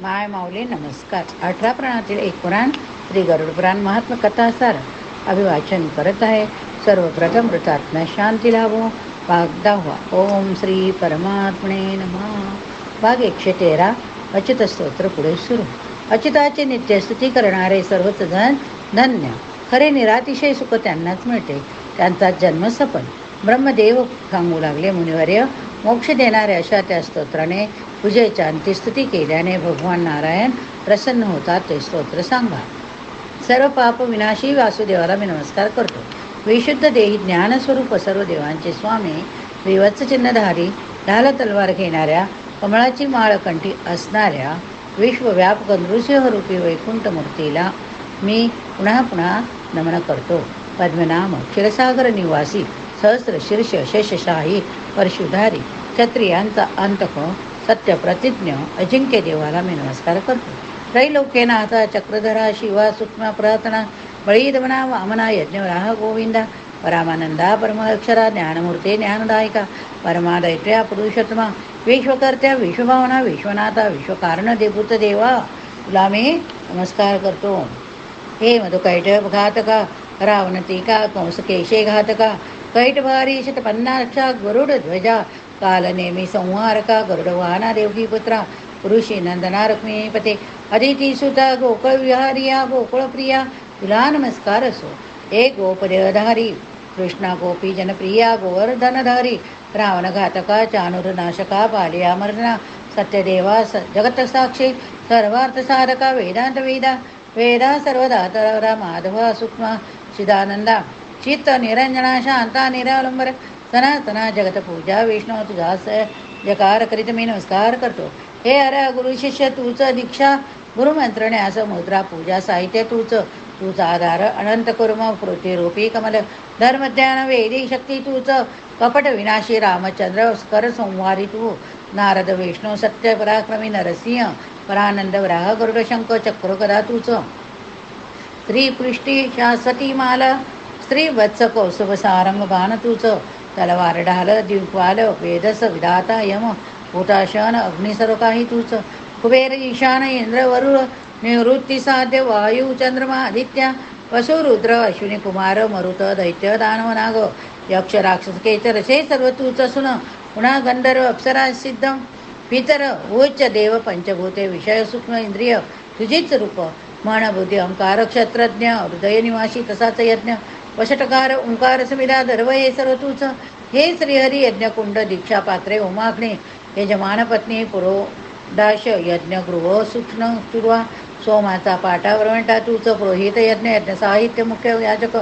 माय माऊली नमस्कार. अठरा प्राणातील एक पुराण श्री गरुड पुराण महात्म कथासार अभिवाचन करत आहे. सर्वप्रथम वृतात्म्या शांती लाभो. भाग दहावा. ओम श्री परमात्मने नमः. भाग एकशे तेरा. अचित स्तोत्र पुढे सुरू. अच्युताचे नित्यस्तुती करणारे सर्वच जण धन्य. खरे निरातिशय सुख त्यांनाच मिळते. त्यांचा जन्म सफल ब्रह्मदेव सांगू लागले मुनिवर्य. मोक्ष देणारे अशा त्या स्तोत्राने पूजेच्या अंत्यस्तुती केल्याने भगवान नारायण प्रसन्न होतात ते स्तोत्र सांगा. सर्व पाप विनाशी वासुदेवाला मी नमस्कार करतो. विशुद्ध देही ज्ञानस्वरूप सर्व देवांचे स्वामी विवत्स चिन्हधारी ढाल तलवार घेणाऱ्या कमळाची माळ कंठी असणाऱ्या विश्वव्याप नृसिंहरूपी वैकुंठ मूर्तीला मी पुन्हा पुन्हा नमन करतो. पद्मनाम क्षीरसागर निवासी सहस्र शीर्ष शेषशाही परशुधारी क्षत्रियांचा अंतक सत्य प्रतिज्ञ अजिंक्य देवाला मी नमस्कार करतो. त्रैलोक्यनाथ चक्रधरा शिवा सूक्ष्म प्रार्थना बळीदमना वामना यज्ञवराह गोविंदा परामानंदा परमाक्षरा ज्ञानमूर्ते ज्ञानदायिका परमादैत्र्या पुरुषोत्तमा विश्वकर्त्या विश्वभावना विश्वनाथा विश्वकारण देभूत देवा तुला मी नमस्कार करतो. हे मधुकैटभ घातका रावणतिका कंसकेशे घातका कैटभारी शतपन्नाक्षा गरुड ध्वजा कालनेमी संहारका गरुडवाहना देवकी पुत्रा ऋषी नंदना रुक्मिणीपते अदिती सुता गोकुळ विहारिया गोकुळप्रिया तुला नमस्कार असो. हे गोपदेवधारी कृष्णा गोपी जनप्रिया गोवर्धनधारी रावण घातका चाणूर नाशका सत्यदेवा स जगत साक्षी सर्वार्थ साधका वेदांत वेदा वेदा सर्वदातरा माधवा सुक्मा चिदानंदा चित्त निरंजना शांता निरालंबर तना जगत पूजा विष्णू तुझा स जकार करीत मी नमस्कार करतो. हे अरे गुरु शिष्य तूच दीक्षा गुरुमंत्रणे असं मुद्रा पूजा साहित्य तूच. तूच आधार अनंत कुर्म रूपी कमल धर्मज्ञान वेदी शक्ती तूच. कपट विनाशी रामचंद्र कर संवारी तू. नारद विष्णू सत्य पराक्रमी नरसिंह परानंद वराह गरुडशंक चक्र कदा तूच. स्त्री पृष्टी शाश्वती माला स्त्री वत्स कौसुभ सारंग बाण तूच. तलवार ढाल द्विपाल वेदस विधाता यम हुताशन अग्नी काही तूच. कुबेर ईशान इंद्र वरुळ निवृत्ती साध्य वायू चंद्रमा आदित्य वसु रुद्र अश्विनी कुमार मरुत दैत्य दानव नाग यक्ष राक्षस केचर हे सर्व तूच असून पुन्हा गंधर्व अप्सरा सिद्ध. पितर उच्च देव पंचभूते विषय सूक्ष्म इंद्रिय तुझीच रूप. मन बुद्धी अंकार क्षत्रज्ञ हृदय निवासी तसाच यज्ञ. वशटकार ओंकार समिधा धर्व हे सर्व तूच हे श्रीहरी यज्ञकुंड दीक्षा पात्रे उमाग्ने. हे जमानपत्नी पुरोडाश यज्ञगृह सूक्ष्म चुरवा सोमाचा पाठावर म्हणता तूच पुरोहित यज्ञ यज्ञ साहित्य मुख्य याचक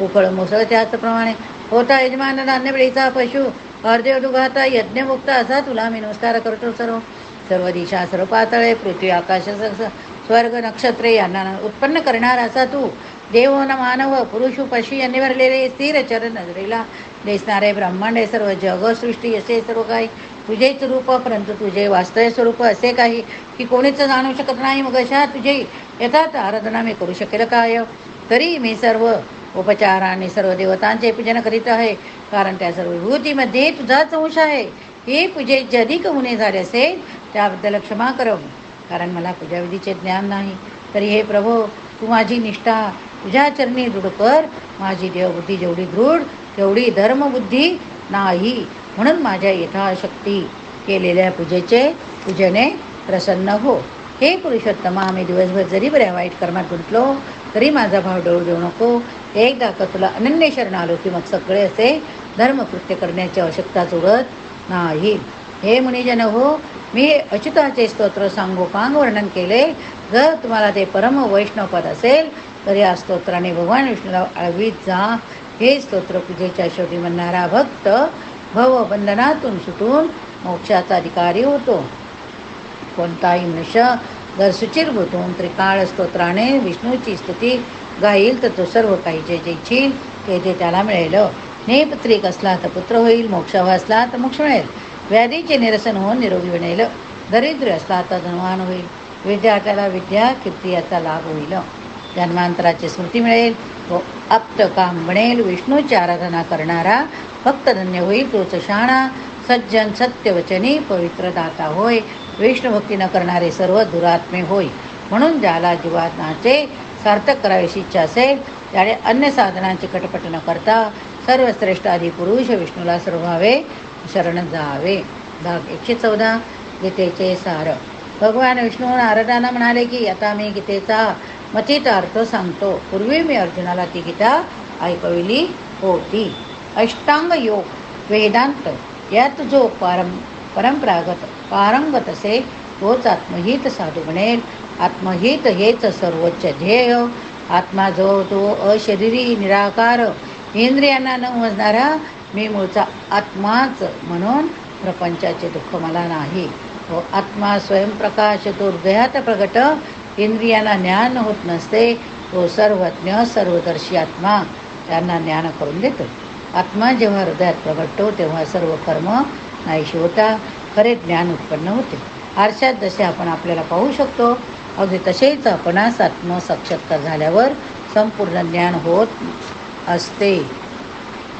उखळ मुसळ त्याचप्रमाणे. होता यजमान धान्यवेळीचा पशु. अर्धे दुघाता यज्ञमुक्त असा तुला मी नमस्कार करतो सर्व. सर्व दिशा सर्व पातळे पृथ्वी आकाश स्वर्ग नक्षत्रे यांना उत्पन्न करणार असा तू. देव न मानव पुरुष पशी यांनी भरलेले स्थिर चरण नजरेला दिसणारे ब्रह्मांड हे सर्व जगसृष्टी असे सर्व काही. तुझेच रूप परंतु तुझे वास्तव स्वरूप असे काही की कोणीच जाणू शकत नाही. मग अशा तुझे यथार्थ आराधना मी करू शकेल काय? तरी मी सर्व उपचाराने सर्व देवतांचे पूजन करीत आहे. कारण त्या सर्व विभूतीमध्ये तुझाच अंश आहे. हे पूजे जधिक होणे झाले असेल त्याबद्दल क्षमा करव कारण मला पूजाविधीचे ज्ञान नाही. तरी हे प्रभो तू माझी निष्ठा तुझ्या चरणी दृढ कर. माझी देवबुद्धी जेवढी दृढ तेवढी धर्मबुद्धी नाही. म्हणून माझ्या यथाशक्ती केलेल्या पूजेचे पूजने प्रसन्न हो. हे पुरुषोत्तमा आम्ही दिवसभर जरी बऱ्या वाईट कर्मात गुंतलो तरी माझा भाव डोळ देऊ नको. एकदा का तुला अनन्य शरण आलो की मग सगळे असे धर्मकृत्य करण्याची आवश्यकता सोडत नाही. हे मुनिजन हो मी अच्युताचे स्तोत्र सांगोपांग वर्णन केले. जर तुम्हाला ते परम वैष्णवपद असेल तर या स्तोत्राने भगवान विष्णूला आळवीत जा. हे स्तोत्र पूजेच्या शेवटी म्हणणारा भक्त भवबंधनातून सुटून मोक्षाचा अधिकारी होतो. कोणताही मनुष्य जर सुचिर गुतून त्रिकाळ स्तोत्राने विष्णूची स्तुती गाईल तर तो सर्व काही जे जे इच्छील ते ते त्याला मिळेल. नेपत्रिक असला तर पुत्र होईल मोक्ष असला तर मोक्ष मिळेल. व्याधीचे निरसन होऊन निरोगी बनेल दरिद्र असला तर धनवान होईल. विद्यार्थ्याला विद्या कीर्ती याचा लाभ होईल. जन्मांतराची स्मृती मिळेल. व आप्त काम बनेल. विष्णूची आराधना करणारा भक्त धन्य होईल. तोच शहाणा सज्जन सत्यवचनी पवित्र दाता होय विष्णुभक्ती न करणारे सर्व दुरात्मे होय. म्हणून ज्याला जीवात्माचे सार्थक करावीशी इच्छा असेल त्याने अन्य साधनांची कटपट न करता सर्वश्रेष्ठ आदी पुरुष विष्णूला सर्वावे शरण जावे. भाग एकशे चौदा. गीतेचे सार. भगवान विष्णू नारदांना म्हणाले की आता मी गीतेचा मथित अर्थ सांगतो. पूर्वी मी अर्जुनाला ती गीता ऐकविली होती. अष्टांग योग वेदांत यात जो पारं परंपरागत पारंगत असे तोच आत्महित साधू बनेल. आत्महित हेच सर्वोच्च ध्येय. आत्मा जो तो अशरीरी निराकार इंद्रियांना न उमजणारा मी मूळचा आत्माच म्हणून प्रपंचाचे दुःख मला नाही. व आत्मा स्वयंप्रकाश तो हृदयात प्रगट इंद्रियांना ज्ञान होत नसते तो सर्वज्ञ सर्वदर्शी आत्मा त्यांना ज्ञान करून देतो. आत्मा जेव्हा हृदयात प्रगटतो तेव्हा सर्व कर्म नाहीशी होता खरे ज्ञान उत्पन्न होते. आरशात जसे आपण आपल्याला पाहू शकतो अगदी तसेच आपणास आत्मसाक्षात्कार झाल्यावर संपूर्ण ज्ञान होत असते.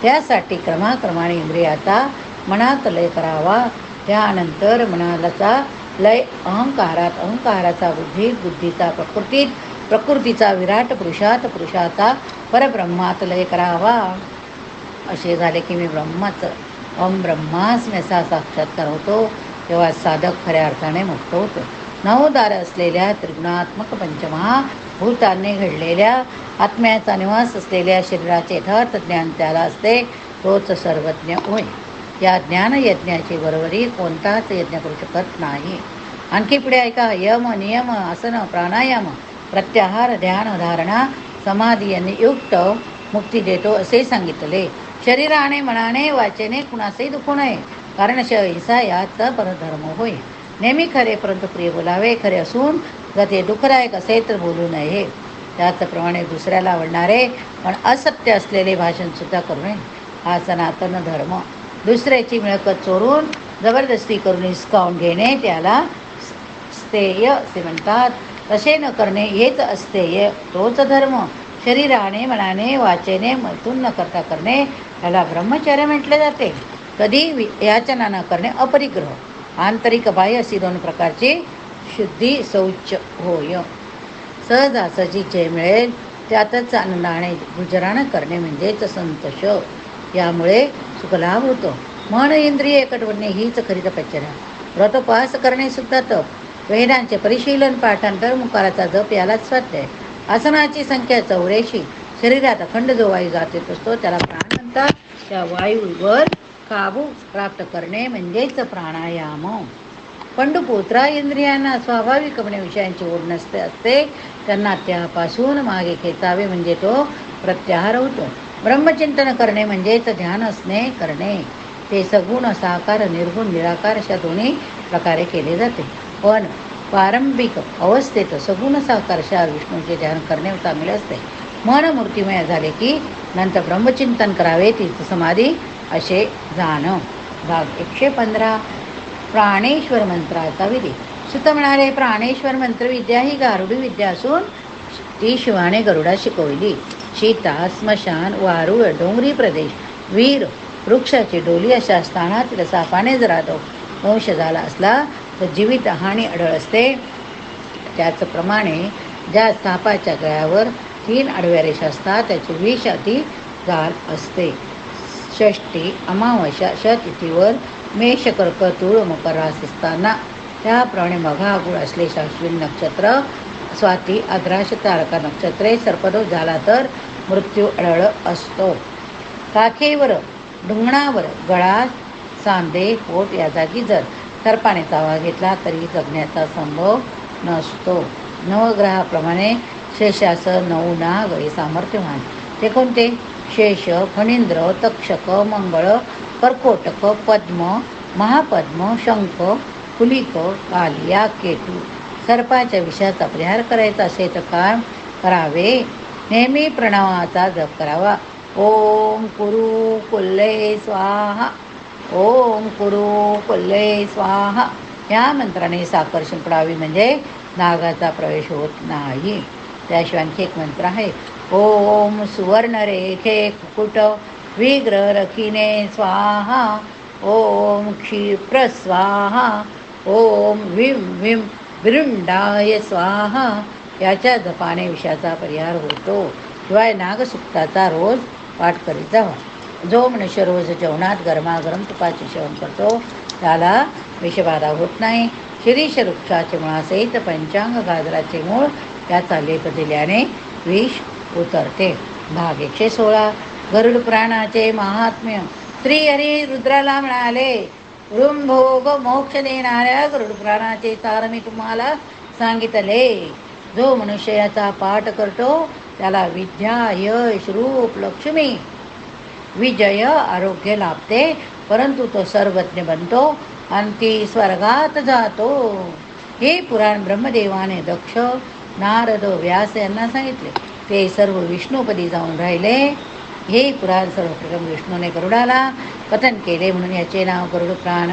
त्यासाठी क्रमाक्रमाने इंद्रियाचा मनात लय करावा. त्यानंतर मनालाचा लय अहंकारात अहंकाराचा बुद्धीत बुद्धीचा प्रकृतीत प्रकृतीचा विराट पुरुषात पुरुषाचा परब्रह्मात लय करावा. असे झाले की मी ब्रह्माचं. ओम ब्रह्मास्मी असा साक्षात्कार होतो. तेव्हा साधक खऱ्या अर्थाने मुक्त होतो. नवदार असलेल्या त्रिगुणात्मक पंचमहाभूतांनी घडलेल्या आत्म्याचा निवास असलेल्या शरीराचे यथार्थ ज्ञान त्याला असते. तोच सर्वज्ञ होय. या ज्ञानयज्ञाची बरोबरी कोणताच यज्ञ करू शकत नाही. आणखी पुढे ऐका यम नियम आसन प्राणायाम प्रत्याहार ध्यान धारणा समाधी यांनी युक्त मुक्ती देतो असे सांगितले. शरीराने मनाने वाचेने कुणासही दुखू नये. कारण हिंसा यात परधर्म होय. नेहमी खरे परंतु प्रिय बोलावे खरे असून जर ते दुःखदायक असेल तर बोलू नये. त्याचप्रमाणे दुसऱ्याला आवडणारे पण असत्य असलेले भाषणसुद्धा करू नये हा सनातन धर्म दुसऱ्याची मिळकत चोरून जबरदस्ती करून हिसकावून घेणे त्याला स्थेय असे म्हणतात. तसे न करणे हेच अस्तेय. तोच धर्म. शरीराने मनाने वाचेने मैथून न करता करणे याला ब्रह्मचर्य म्हटले जाते. कधी वि याचना न करणे अपरिग्रह. आंतरिक बाह्य अशी दोन प्रकारची शुद्धी शौच होय. सहजासहजी जे मिळेल. त्यातच आनंदाने गुजराण करणे म्हणजेच संतोष. यामुळे सुखलाभ होतो. मन इंद्रिय एकटवडणे हीच खरी तपश्चर्या व्रतोपवास करणे सुद्धा तप. वेदांचे परिशीलन पाठांतर मुखाराचा जप यालाच स्वाध्याय आसनाची संख्या चौऱ्याऐंशी. शरीरात अखंड जो वायू जाते असतो त्याला प्राण म्हणतात. त्या वायूवर काबू प्राप्त करणे म्हणजेच प्राणायाम. पंडुपुत्रा इंद्रियांना स्वाभाविकपणे विषयांची ओढ नसते असते. त्यांना त्यापासून मागे खेचावे म्हणजे तो प्रत्याहार होतो. ब्रह्मचिंतन करणे म्हणजेच ध्यान असणे करणे. ते सगुण साकार निर्गुण निराकार अशा दोन्ही प्रकारे केले जाते. पण प्रारंभिक अवस्थेत सगुण साकारशा विष्णूचे ध्यान करणे चांगले असते. मन मूर्तिमय झाले की नंतर ब्रह्मचिंतन करावे तीर्थ समाधी असे जाणं. भाग एकशे पंधरा. प्राणेश्वर मंत्राचा विधी. सुत म्हणाले प्राणेश्वर मंत्रविद्या ही गारुडी विद्या असून ती शिवाने गरुडा शिकवली. शीता स्मशान वारुळ डोंगरी प्रदेश वीर वृक्षाची डोली अशा स्थानातील सापाने जर वंश झाला असला तर जीवित हानी आढळ असते. त्याचप्रमाणे ज्या सापाच्या गळ्यावर तीन आडव्या रेषा असतात त्याची विष अति जाल असते. षष्टी अमावस्या शतिथीवर मेष कर्क तुळ मकर रास असताना त्याप्रमाणे मघागुळ असले शाश्विन नक्षत्र स्वाती अद्राश तारका नक्षत्रे सर्पदोष झाला तर मृत्यू अडळ असतो. काखेवर ढुंगणावर गळा सांदे पोट या जागी जर सर्पाने तावा घेतला तरी जगण्याचा संभव नसतो. नवग्रहाप्रमाणे शेषासं नऊ नाग हे सामर्थ्यवान. ते कोणते? शेष फणींद्र तक्षक मंगळ कर्कोटक पद्म महापद्म शंख कुलिक कालिया केतू. सर्पाच्या विषयाचा परिहार करायचा असेल तर काय करावे. नेहमी प्रणवाचा जप करावा. ओम कुरु कुल्ले स्वाहा. ओम कुरु कुल्ले स्वाहा. या मंत्राने साखर शिंपडावी म्हणजे नागाचा प्रवेश होत नाही. त्याशिवाय आणखी एक मंत्र आहे. ओम सुवर्ण रेखे कुकुट विग्रह रखिने स्वाहा. ओम क्षिप्र स्वाहा. ओम विम विम विरुंडाय स्वाहा. याच्या जपाने विषयाचा परिहार होतो. शिवाय नागसुक्ताचा रोज पाठ करीत जावा जो मनुष्य रोज जेवणात गरमागरम तुपाचे सेवन करतो त्याला विषबाधा होत नाही. शिरीष वृक्षाचे मुळासहित पंचांग गाजराचे मूळ याचा लेप दिल्याने विष उतरते. भाग एकशे सोळा. गरुड प्राणाचे महात्म्य. श्री हरी रुद्राला म्हणाले भोग मोक्ष देणाऱ्या गरुड प्राणाचे तार मी तुम्हाला सांगितले. जो मनुष्य याचा पाठ करतो त्याला विद्या यश रूप लक्ष्मी विजय आरोग्य लाभते परंतु तो सर्वज्ञ बनतो अंती स्वर्गात जातो. हे पुराण ब्रह्मदेवाने दक्ष नारद व्यास यांना सांगितले. ते सर्व विष्णुपदी जाऊन राहिले. हे पुराण सर्वप्रथम विष्णूने गरुडाला कथन केले म्हणून याचे नाव गरुड प्राण.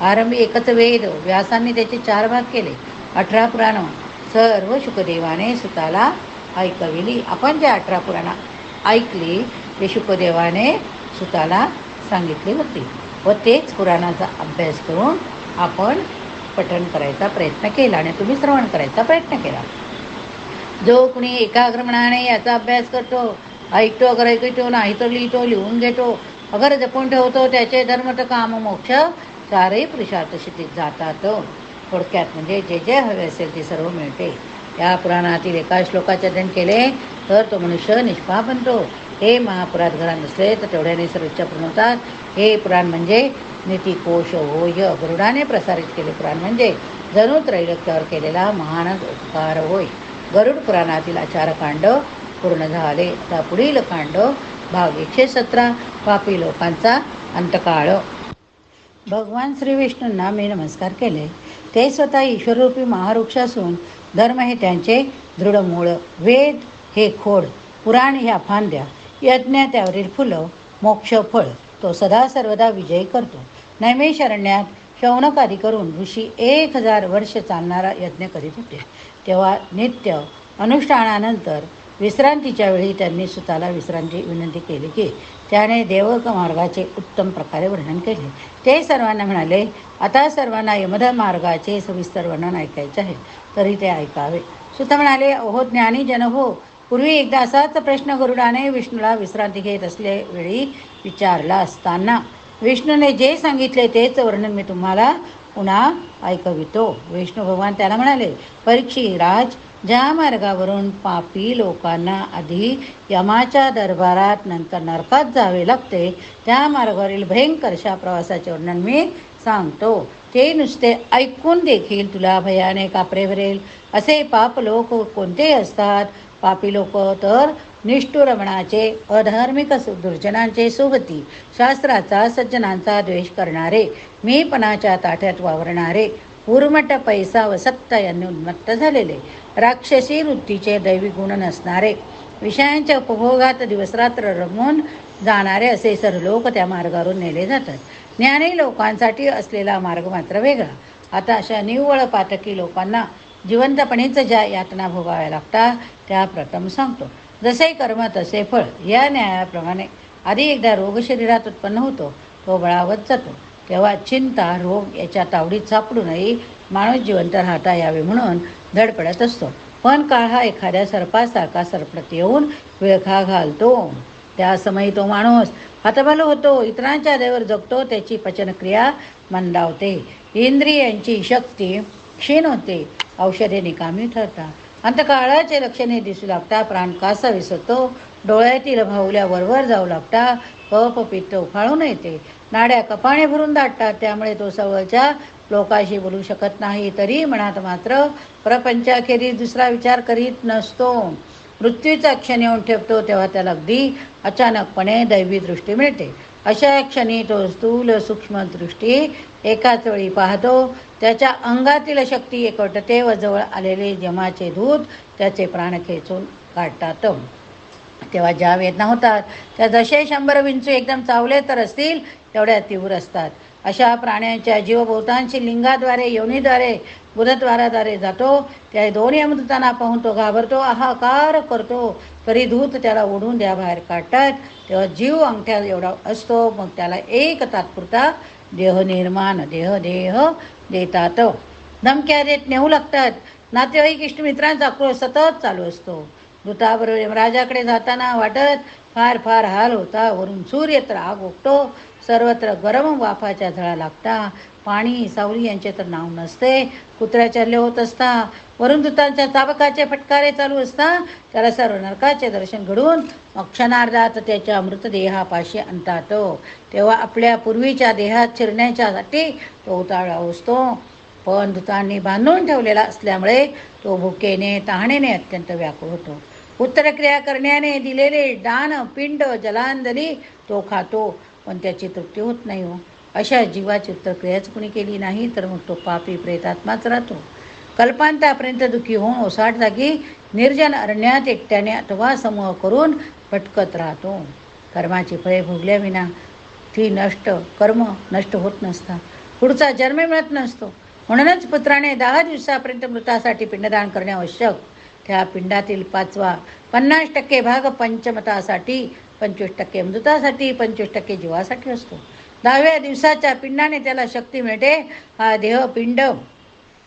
आरंभी एकच वेद व्यासांनी त्याचे चार भाग केले. अठरा पुराण सर्व शुकदेवाने सुताला ऐकविली. आपण जे अठरा पुराणं ऐकली ते शुकदेवाने सुताला सांगितली होती. व तेच पुराणाचा अभ्यास करून आपण पठण करायचा प्रयत्न केला आणि तुम्ही श्रवण करायचा प्रयत्न केला. जो कुणी एकाग्र मनाने याचा अभ्यास करतो ऐकतो अगर ऐकतो नाही तर लिहितो लिहून घेतो अगर जपून ठेवतो त्याचे धर्म तर काम मोक्ष चारही पुरुषार्थ स्थितीत जातात. थोडक्यात. म्हणजे जे जे हवे असेल ते सर्व मिळते. या पुराणातील एका श्लोकाचे अध्ययन केले तर तो मनुष्य निष्पा बनतो हे महापुरात घरात नसले तर तेवढ्याने सर्व इच्छा पूर्ण होतात. हे पुराण म्हणजे नीतिकोश होय गरुडाने प्रसारित केले पुराण म्हणजे जणू त्रैलोक्यावर केलेला महान उपकार होय. गरुड पुराणातील आचारकांड पूर्ण झाले. आता पुढील कांड भाग एकशे सतरा पापी लोकांचा अंतकाळ. भगवान श्री विष्णूंना मी नमस्कार केले. ते स्वतः ईश्वररूपी महावृक्ष असून धर्म हे त्यांचे दृढ मूळ वेद हे खोड पुराण ह्या फांद्या यज्ञ त्यावरील फुलं मोक्ष फळ तो सदा सर्वदा विजयी करतो. नैमेशरण्यात शौनकादी करून ऋषी एक हजार वर्ष चालणारा यज्ञ करीत होते. तेव्हा नित्य अनुष्ठानानंतर विश्रांतीच्या वेळी त्यांनी सुताला विश्रांती विनंती केली की त्याने देवक मार्गाचे उत्तम प्रकारे वर्णन केले. ते सर्वांना म्हणाले आता सर्वांना यमध मार्गाचे सविस्तर वर्णन ऐकायचे आहे. तरी ते ऐकावे. सुत म्हणाले अहो ज्ञानी जन हो. पूर्वी एकदा असाच प्रश्न गरुडाने विष्णूला विश्रांती घेत असले वेळी विचारला असताना विष्णूने जे सांगितले तेच वर्णन मी तुम्हाला पुन्हा ऐकवितो. विष्णू भगवान त्याला म्हणाले परीक्षी राज ज्या मार्गावरून पापी लोकांना आधी यमाच्या दरबारात नंतर नरकात जावे लागते त्या मार्गावरील भयंकरशा प्रवासाचे वर्णन मी सांगतो. ते नुसते ऐकून देखील तुला भयाने कापरे भरेल. असे पाप लोक कोणते असतात? पापी लोक तर निष्ठुरमणाचे अधार्मिक दुर्जनांचे सोबती शास्त्राचा सज्जनांचा द्वेष करणारे मीपणाच्या ताट्यात वावरणारे उर्मट पैसा व सत्ता यांनी उन्मत्त झालेले. राक्षसी वृत्तीचे दैवी गुण नसणारे. विषयांच्या उपभोगात दिवसरात्र रमून जाणारे असे सर्व लोक त्या मार्गावरून नेले जातात. ज्ञानी लोकांसाठी असलेला मार्ग मात्र वेगळा. आता अशा निव्वळ पातकी लोकांना जिवंतपणीच ज्या यातना भोगाव्या लागतात त्या प्रथम सांगतो. जसे कर्म तसे फळ. या न्यायाप्रमाणे आधी एकदा रोग शरीरात उत्पन्न होतो तो बळावत जातो. तेव्हा चिंता रोग याच्या तावडीत सापडू नये माणूस जिवंत राहता यावे म्हणून धडपडत असतो. पण काळ हा एखाद्या सर्पासारखा सरपडत येऊन विळखा घालतो. त्या समयी तो माणूस हतबल होतो इतरांच्या देवर जगतो त्याची पचनक्रिया मंदावते. इंद्रियांची शक्ती क्षीण होते औषधे निकामी ठरतात अंतकाळाचे लक्षणे दिसू लागता प्राण कासा विसरतो डोळ्यातील भावल्या वरवर जाऊ लागता कप पित्त उफाळून येते. नाड्या कपाणे भरून दाटतात. त्यामुळे तो सवळच्या लोकाशी बोलू शकत नाही. तरी मनात मात्र प्रपंचाखेरीज दुसरा विचार करीत नसतो. मृत्यूचा क्षण येऊन ठेवतो तेव्हा त्याला अगदी अचानकपणे दैवी दृष्टी मिळते. अशा क्षणी तो स्थूल सूक्ष्म दृष्टी एकाच वेळी पाहतो. त्याच्या अंगातील शक्ती एकवटते व जवळ आलेले जमाचे दूत त्याचे प्राण खेचून काढतात. तेव्हा ज्या वेदना होतात त्या जसे शंभर विंचू एकदम चावले तर असतील तेवढ्या तीव्र असतात. अशा प्राण्यांच्या जीवभोवतांशी लिंगाद्वारे योनीद्वारे बुधद्वाराद्वारे जातो. त्या दोन्ही अमृतांना पाहून तो घाबरतो हाहाकार करतो. तरी धूत त्याला ओढून द्या बाहेर काढतात. तेव्हा जीव अंगठ्या एवढा असतो मग त्याला एक तात्पुरता देह निर्माण देह देह देतात. धमक्या देत नेऊ लागतात. नातेवाईक इष्टमित्रांचा क्रोध सतत चालू असतो. दूताबरोबर यमराजाकडे जाताना वाटत फार फार हाल होता. वरून सूर्य तर आग ओकतो सर्वत्र गरम वाफाच्या झळा लागता. पाणी सावली यांचे तर नाव नसते. कुत्र्या चरले होत असता. वरून दूतांच्या चाबकाचे फटकारे चालू असता. त्याला सर्व नरकाचे दर्शन घडून मग क्षणार्धात त्याच्या मृतदेहापाशी आणतात तेव्हा आपल्या पूर्वीच्या देहात शिरण्याच्यासाठी तो उतावळा असतो पण दूतांनी बांधून ठेवलेला असल्यामुळे तो भुकेने तहानेने अत्यंत व्याकुळ होतो. उत्तरक्रिया करण्याने दिलेले दान पिंड जलांजली तो खातो पण त्याची तृप्ती होत नाही हो. अशा जीवाची उत्तरक्रियाच कुणी केली नाही तर मग तो पापी प्रेतात्माच राहतो. कल्पांतापर्यंत दुःखी होऊन ओसाट जागी निर्जन अरण्यात एकट्याने अथवा समूह करून भटकत राहतो. कर्माची फळे भोगल्याविना ती नष्ट कर्म नष्ट होत नसतात पुढचा जन्म मिळत नसतो. म्हणूनच पुत्राने दहा दिवसापर्यंत मृतासाठी पिंडदान करणे आवश्यक. त्या पिंडातील पाचवा पन्नास टक्के भाग पंचमतासाठी पंचवीस टक्के मृतासाठी पंचवीस टक्के जीवासाठी असतो. दहाव्या दिवसाच्या पिंडाने त्याला शक्ती मिळते. हा देह पिंड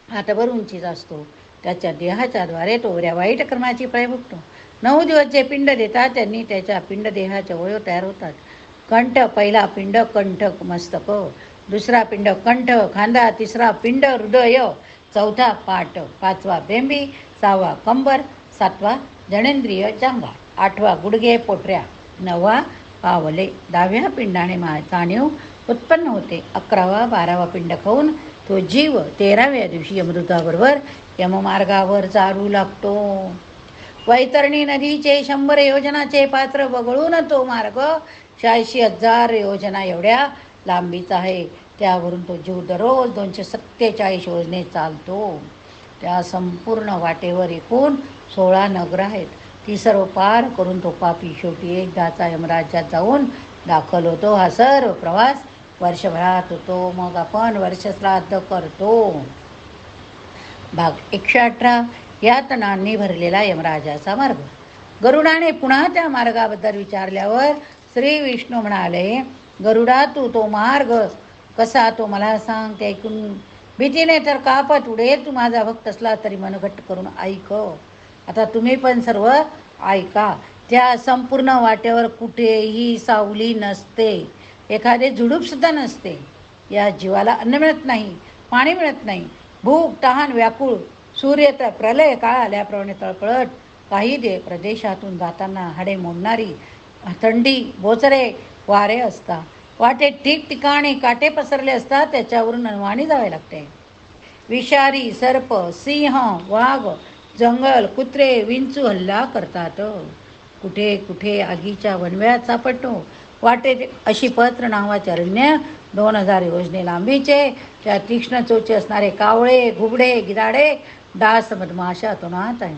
हातभर उंचीचा असतो. त्याच्या देहाच्या द्वारे तो बऱ्या वाईट कर्माची फळे भोगतो. नऊ दिवस जे पिंड देतात त्यांनी त्याच्या पिंड देहाच्या वयो तयार होतात. कंठ पहिला पिंड कंठ मस्तक. दुसरा पिंड कंठ खांदा तिसरा पिंड हृदय. चौथा पाठ पाचवा बेंबी सहावा कंबर सातवा जनेंद्रिय जांगा आठवा गुडघे पोटऱ्या नववा पावले. दहाव्या पिंडाने मा जाणीव उत्पन्न होते. अकरावा बारावा पिंड खाऊन तो जीव तेराव्या दिवशी यमदूताबरोबर यममार्गावर चारू लागतो. वैतरणी नदीचे शंभर योजनाचे पात्र वगळून तो मार्ग शहाऐंशी हजार योजना एवढ्या लांबीचा आहे. त्यावरून तो जीव दररोज दोनशे सत्तेचाळीस योजने चालतो. त्या संपूर्ण वाटेवर एकूण सोळा नगर आहेत. ती सर्व पार करून तो पापी शेवटी एकदाचा यमराज्यात जाऊन दाखल होतो. हा सर्व प्रवास वर्षभरात होतो. मग आपण वर्षश्राद्ध करतो. भाग एकशे अठरा. या नांनी भरलेला यमराजाचा मार्ग. गरुडाने पुन्हा त्या मार्गाबद्दल विचारल्यावर श्री विष्णू म्हणाले गरुडा तू तो मार्ग कसा तो मला सांग ते ऐकून भीतीने तर कापत उडे? तू माझा भक्त असला तरी मनघट्ट करून ऐक. आता तुम्ही पण सर्व ऐका. त्या संपूर्ण वाटेवर कुठेही सावली नसते. एखादे झुडूपसुद्धा नसते. या जीवाला अन्न मिळत नाही पाणी मिळत नाही. भूक तहान व्याकुळ सूर्य तर प्रलय काळ आल्याप्रमाणे तळपळत काही दे प्रदेशातून जाताना हाडे मोडणारी थंडी बोचरे वारे असता. वाटेत ठिकठिकाणी काटे पसरले असतात त्याच्यावरून अनवाणी जावे लागते. विषारी सर्प सिंह वाघ जंगल कुत्रे विंचू हल्ला करतात. कुठे कुठे आगीच्या वनव्यात सापडतो. वाटेत अशी पत्र नावाचे अरण्य दोन हजार योजने लांबीचे त्या तीक्ष्ण चोचे असणारे कावळे घुबडे गिराडे डास मधमाशा तोनात आहे.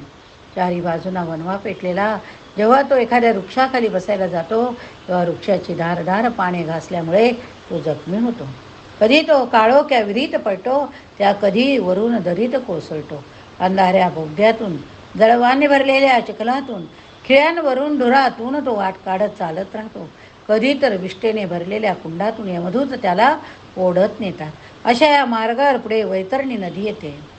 चारी बाजूना वनवा पेटलेला जेव्हा तो एखाद्या वृक्षाखाली बसायला जातो तेव्हा वृक्षाची धारधार पाने घासल्यामुळे तो जखमी होतो. कधी तो काळोख्या विहिरीत पडतो त्या कधी वरून दरीत कोसळतो. अंधाऱ्या बोगद्यातून जळवाने भरलेल्या चिखलातून खिळ्यांवरून धुरातून तो वाट काढत चालत राहतो. कधी तर विष्टेने भरलेल्या कुंडातून यमधूत त्याला ओढत नेतात. अशा या मार्गावर पुढे वैतरणी नदी येते.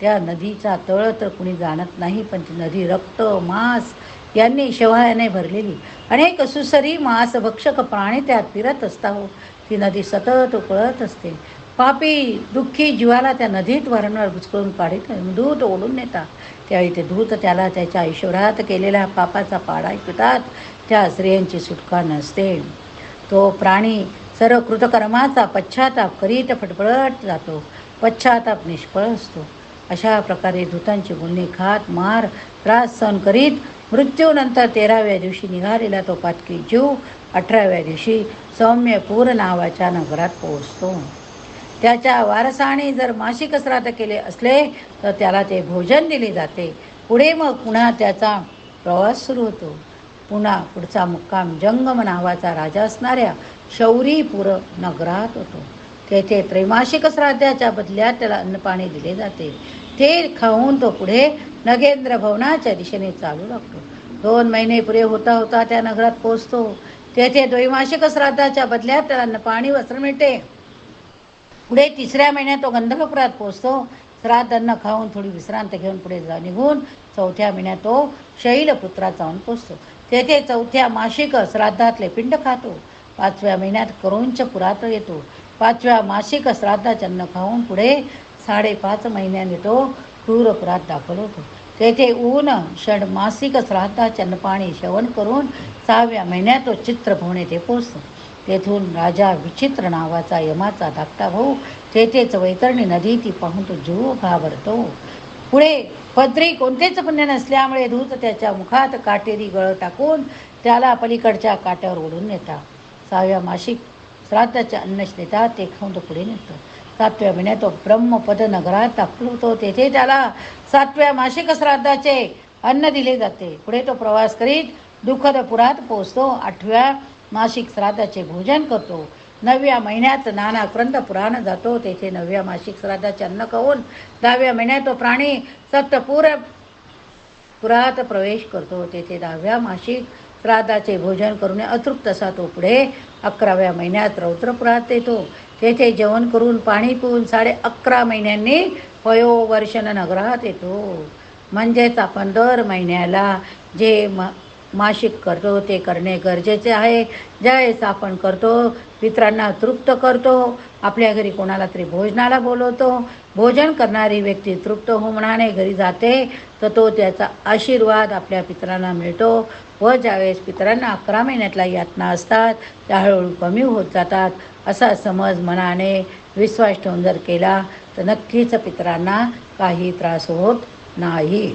त्या नदीचा तळ तर कुणी जाणत नाही पण ती नदी रक्त मांस यांनी शेवाळ्याने भरलेली. अनेक सुसरी मांसभक्षक प्राणी त्यात फिरत असता हो ती नदी सतत उकळत असते. पापी दुःखी जीवाला त्या नदीत वारंवार बुचकळून काढीत दूत ओढून नेतात. त्यावेळी ते दूत त्याला त्याच्या आयुष्यभरात केलेल्या पापाचा पाडा पितात. त्या स्त्रियांची सुटका नसते. तो प्राणी सर्व कृतकर्माचा पश्चाताप करीत फटफळत जातो. पश्चाताप निष्फळ असतो. अशा प्रकारे दूतांची गुन्हे खात मार त्रास सहन करीत मृत्यूनंतर तेराव्या दिवशी निघालेला तो पातकी जीव अठराव्या दिवशी सौम्यपूर नावाच्या नगरात पोहोचतो. त्याच्या वारसाने जर मासिक श्राद्ध केले असले तर त्याला ते भोजन दिले जाते. पुढे मग पुन्हा त्याचा प्रवास सुरू होतो. पुन्हा पुढचा मुक्काम जंगम नावाचा राजा असणाऱ्या शौरीपूर नगरात होतो. तेथे त्रैमासिक श्राद्धाच्या बदल्यात त्याला अन्नपाणी दिले जाते. ते खाऊन तो पुढे नगेंद्र भवनाच्या दिशेने चालू लागतो. दोन महिने पुरे होता होता त्या नगरात पोचतो तेथे द्वैमासिक श्राद्धाच्या बदल्यात त्याला पाणी वस्त्र मिळते. पुढे तिसऱ्या महिन्यात तो गंधर्वपुरात पोचतो श्राद्ध अन्न खाऊन थोडी विश्रांत घेऊन पुढे जा निघून चौथ्या महिन्यात तो शैलपुत्रात जाऊन पोचतो तेथे चौथ्या मासिक श्राद्धातले पिंड खातो. पाचव्या महिन्यात करोंच पुरात येतो. पाचव्या मासिक श्राद्धाचे अन्न खाऊन पुढे साडेपाच महिन्याने तो क्रूरपुरात दाखल होतो. तेथे ऊन षडमासिक श्राद्धाचे पाणी सेवन करून सहाव्या महिन्यात तो चित्रभवन येथे पोचतो तेथून राजा विचित्र नावाचा यमाचा धाकटा भाऊ तेथेच वैतरणी नदी ती पाहून तो जीव घाबरतो. पुढे पदरी कोणतेच पुण्य नसल्यामुळे धूत त्याच्या मुखात काटेरी गळ टाकून त्याला पलीकडच्या काट्यावर ओढून नेता. सहाव्या मासिक श्राद्धाच्या अन्नच देतात ते खाऊन तो पुढे नेतो सातव्या महिन्यात तो ब्रह्मपद नगरात दाखल तेथे त्याला सातव्या मासिक श्राद्धाचे अन्न दिले जाते. पुढे तो प्रवास करीत दुःखदपुरात पोचतो आठव्या मासिक श्राद्धाचे भोजन करतो. नवव्या महिन्यात नाना क्रंद पुराण जातो. तेथे नवव्या मासिक श्राद्धाचे अन्न खाऊन दहाव्या महिन्यात तो प्राणी सप्तपूर पुरात प्रवेश करतो. तेथे दहाव्या मासिक श्राद्धाचे भोजन करून अतृप्त असा तो पुढे अकराव्या महिन्यात रौद्रपुरात येतो. तेथे जेवण करून पाणी पिऊन साडे अकरा महिन्यांनी पयोवर्षण नगरात येतो. म्हणजेच आपण दर महिन्याला जे म मासिक करतो ते करणे गरजेचे आहे. ज्यावेळेस आपण करतो मित्रांना तृप्त करतो आपल्या घरी कोणाला तरी भोजनाला बोलवतो भोजन करणारी व्यक्ती तृप्त होणाने घरी जाते तर तो त्याचा आशीर्वाद आपल्या पित्रांना मिळतो. व ज्यावेळेस पितरांना अकरा महिन्यातल्या यातना असतात त्या हळूहळू कमी होत जातात. असा समज मनाने विश्वास ठेवून जर केला तर नक्कीच पितरांना काही त्रास होत नाही.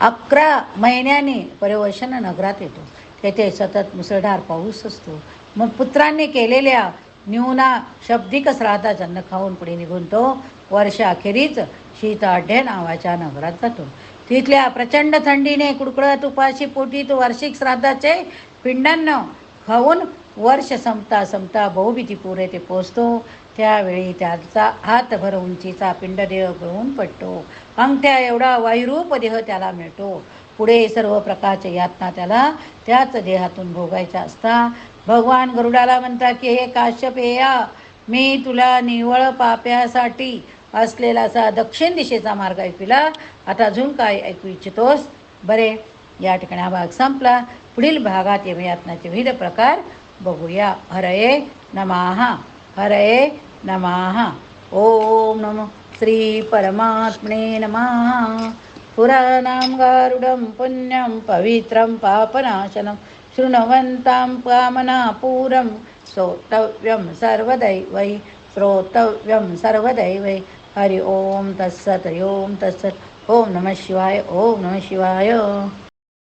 अकरा महिन्याने परिवर्षण नगरात येतो. तेथे सतत मुसळधार पाऊस असतो. मग पुत्रांनी केलेल्या न्यूना शब्दिक श्राद्धा जन्न खाऊन पुढे निघून तो वर्षाखेरीच शीताढ्य नावाच्या नगरात जातो. तिथल्या प्रचंड थंडीने कुडकुडत उपाशी पोटी वार्षिक श्राद्धाचे पिंडांना खाऊन वर्ष संपता संपता बहुभीतीपूर येथे पोचतो. त्यावेळी त्याचा हातभर उंचीचा पिंडदेह गळून पडतो. अंगठ्या एवढा वायुरूप देह त्याला मिळतो. पुढे सर्व प्रकारच्या यातना त्याला त्याच देहातून भोगायच्या असता. भगवान गरुडाला म्हणतात की हे काश्यपेया मी तुला निवळ पाप्यासाठी असलेला असा दक्षिण दिशेचा मार्ग ऐकविला आता अजून काय ऐकू इच्छितोस? बरे या ठिकाणी हा भाग संपला. पुढील भागात यमयातनाचे विविध प्रकार बघूया. हरये नमाहा हरये नमाहा ओम नमो श्री परमात्मने नमः. पुराणां गारुडं पुण्यं पवित्रं पापनाशनं शृण्वन्तां कामनापूरं श्रोतव्यं सर्वदैवै श्रोतव्यं सर्वदैवै हरि ओम तत्सत ओम तत्सत. ओम नमः शिवाय ओम नमः शिवाय.